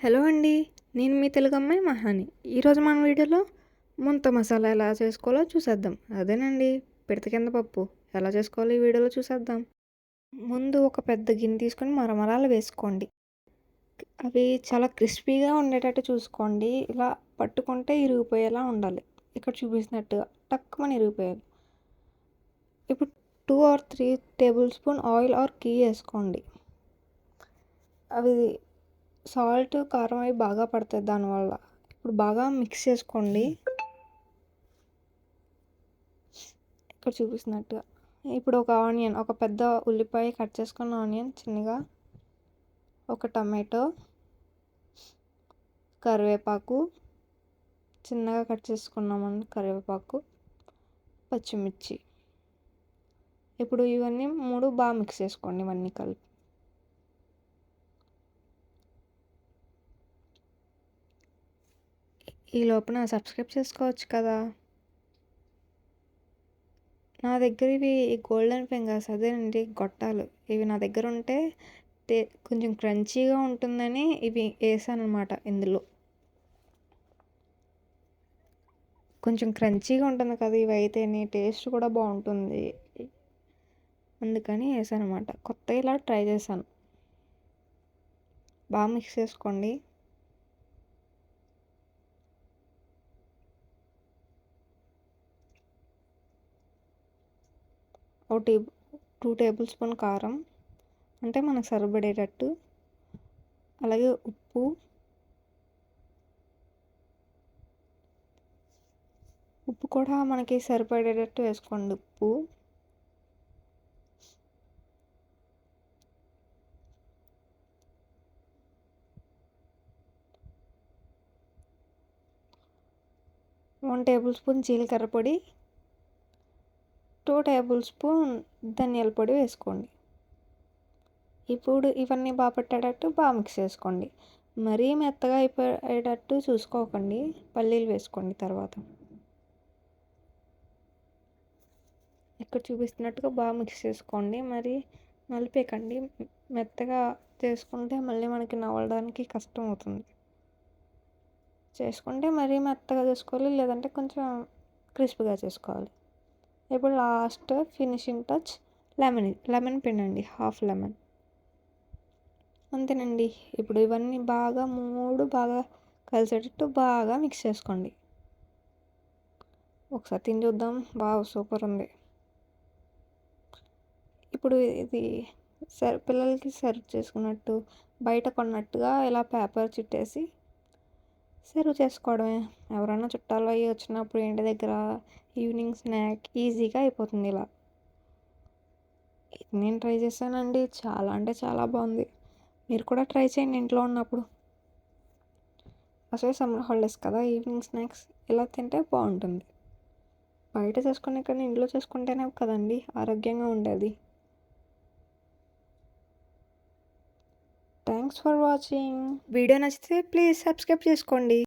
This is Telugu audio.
హలో అండి నేను మీ తెలుగు అమ్మాయి మహాని. ఈరోజు మన వీడియోలో ముంత మసాలా ఎలా చేసుకోవాలో చూసేద్దాం. అదేనండి పిడత కింద పప్పు. ఎలా చేసుకోవాలో ఈ వీడియోలో చూసేద్దాం. ముందు ఒక పెద్ద గిన్నె తీసుకొని మరమరాలు వేసుకోండి. అవి చాలా క్రిస్పీగా ఉండేటట్టు చూసుకోండి. ఇలా పట్టుకుంటే ఇరిగిపోయేలా ఉండాలి. ఇక్కడ చూపిస్తున్నట్టుగా టక్కుమని ఇరిగిపోయాలి ఇప్పుడు two or three table spoon oil are key వేసుకోండి. అవి సాల్ట్ కారం అవి బాగా పడతాయి దానివల్ల. ఇప్పుడు బాగా మిక్స్ చేసుకోండి. ఇక్కడ చూపిస్తున్నట్టుగా. ఇప్పుడు ఒక ఆనియన్ ఒక పెద్ద ఉల్లిపాయ కట్ చేసుకున్న ఆనియన్ చిన్నగా ఒక టమాటో కరివేపాకు చిన్నగా కట్ చేసుకున్నామని కరివేపాకు పచ్చిమిర్చి. ఇప్పుడు ఇవన్నీ మూడు బాగా మిక్స్ చేసుకోండి ఇవన్నీ కలిపి. ఈ లోపల సబ్స్క్రైబ్ చేసుకోవచ్చు కదా. నా దగ్గర ఇవి గోల్డెన్ ఫింగర్స్ అదేనండి గొట్టాలు. ఇవి నా దగ్గర ఉంటే టే కొంచెం క్రంచీగా ఉంటుందని ఇవి వేసాను అనమాట ఇందులో. కొంచెం క్రంచీగా ఉంటుంది కదా ఇవి అయితేనే టేస్ట్ కూడా బాగుంటుంది. అందుకని వేసానమాట కొత్త ఇలా ట్రై చేశాను. బాగా మిక్స్ చేసుకోండి. ఒక టేబుల్ టూ టేబుల్ స్పూన్ కారం అంటే మనకు సరిపడేటట్టు. అలాగే ఉప్పు. ఉప్పు కూడా మనకి సరిపడేటట్టు వేసుకోండి ఉప్పు. వన్ టేబుల్ స్పూన్ జీలకర్ర పొడి. టూ టేబుల్ స్పూన్ ధనియాల పొడి వేసుకోండి. ఇప్పుడు ఇవన్నీ బాగా పట్టేటట్టు బాగా మిక్స్ చేసుకోండి. మరీ మెత్తగా అయిపోయేటట్టు చూసుకోకండి. పల్లీలు వేసుకోండి తర్వాత. ఇక్కడ చూపిస్తున్నట్టుగా బాగా మిక్స్ చేసుకోండి. మరి నలిపేకండి మెత్తగా చేసుకుంటే మళ్ళీ మనకి నవ్వడానికి కష్టం అవుతుంది. చేసుకుంటే మరీ మెత్తగా చేసుకోవాలి. లేదంటే కొంచెం క్రిస్పీగా చేసుకోవాలి. ఇప్పుడు last finishing touch lemon lemon పిండండి half lemon అంతేనండి. ఇప్పుడు ఇవన్నీ బాగా మూడు బాగా కలిసేటట్టు బాగా మిక్స్ చేసుకోండి. ఒకసారి తిని చూద్దాం. బాగా సూపర్ ఉంది. ఇప్పుడు ఇది సర్ పిల్లలకి సర్వ్ చేసుకున్నట్టు బయట కొన్నట్టుగా ఇలా పేపర్ చుట్టేసి సర్వ్ చేసుకోవడమే. ఎవరైనా చుట్టాలు అవి వచ్చినప్పుడు ఇంటి దగ్గర ఈవినింగ్ స్నాక్ ఈజీగా అయిపోతుంది ఇలా. నేను ట్రై చేశానండి. చాలా అంటే చాలా బాగుంది. మీరు కూడా ట్రై చేయండి ఇంట్లో ఉన్నప్పుడు. అసలు సమ్మర్ హాలిడేస్ కదా ఈవినింగ్ స్నాక్స్ ఇలా తింటే బాగుంటుంది. బయట చేసుకునే కన్నా ఇంట్లో చేసుకుంటేనే కదండి ఆరోగ్యంగా ఉండేది. థ్యాంక్స్ ఫర్ వాచింగ్ వీడియో నచ్చితే ప్లీజ్ సబ్స్క్రైబ్ చేసుకోండి.